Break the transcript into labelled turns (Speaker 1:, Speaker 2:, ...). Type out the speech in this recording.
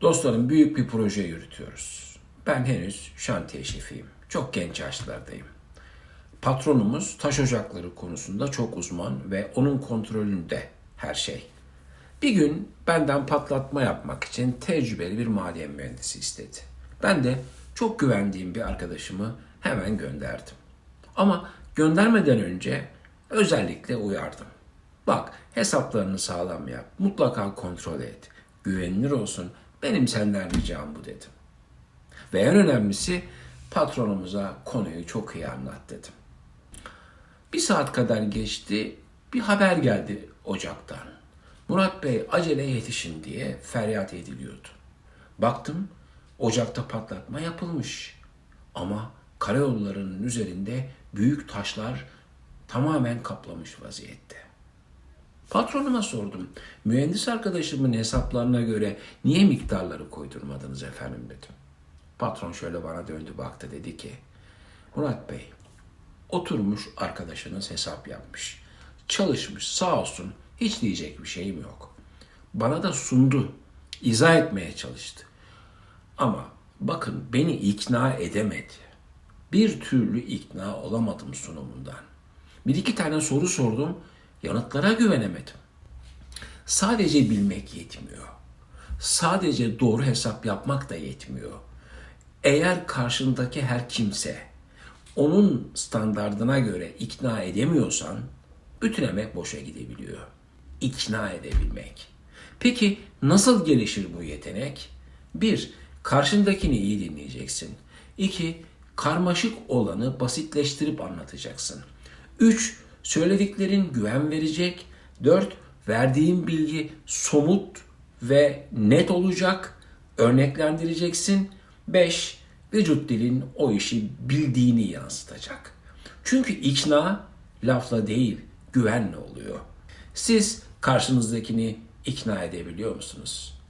Speaker 1: Dostlarım büyük bir proje yürütüyoruz. Ben henüz şantiye şefiyim. Çok genç yaşlardayım. Patronumuz taş ocakları konusunda çok uzman ve onun kontrolünde her şey. Bir gün benden patlatma yapmak için tecrübeli bir maliye mühendisi istedi. Ben de çok güvendiğim bir arkadaşımı hemen gönderdim. Ama göndermeden önce özellikle uyardım. Bak hesaplarını sağlam yap, mutlaka kontrol et, güvenilir olsun, benim senden ricam bu dedim. Ve en önemlisi patronumuza konuyu çok iyi anlat dedim. Bir saat kadar geçti, bir haber geldi ocaktan. Murat Bey acele yetişin diye feryat ediliyordu. Baktım ocakta patlatma yapılmış. Ama karayollarının üzerinde büyük taşlar tamamen kaplamış vaziyette. Patronuma sordum. Mühendis arkadaşımın hesaplarına göre niye miktarları koydurmadınız efendim dedim. Patron şöyle bana döndü baktı dedi ki Murat Bey oturmuş arkadaşınız hesap yapmış. Çalışmış sağ olsun hiç diyecek bir şeyim yok. Bana da sundu. izah etmeye çalıştı. Ama bakın beni ikna edemedi. Bir türlü ikna olamadım sunumundan. Bir iki tane soru sordum, yanıtlara güvenemedim. Sadece bilmek yetmiyor. Sadece doğru hesap yapmak da yetmiyor. Eğer karşındaki her kimse onun standardına göre ikna edemiyorsan bütün emek boşa gidebiliyor. İkna edebilmek. Peki nasıl gelişir bu yetenek? Bir, karşındakini iyi dinleyeceksin. İki, karmaşık olanı basitleştirip anlatacaksın. Üç, söylediklerin güven verecek. Dört, verdiğin bilgi somut ve net olacak. Örneklendireceksin. Beş, vücut dilin o işi bildiğini yansıtacak. Çünkü ikna lafla değil, güvenle oluyor. Siz karşınızdakini ikna edebiliyor musunuz?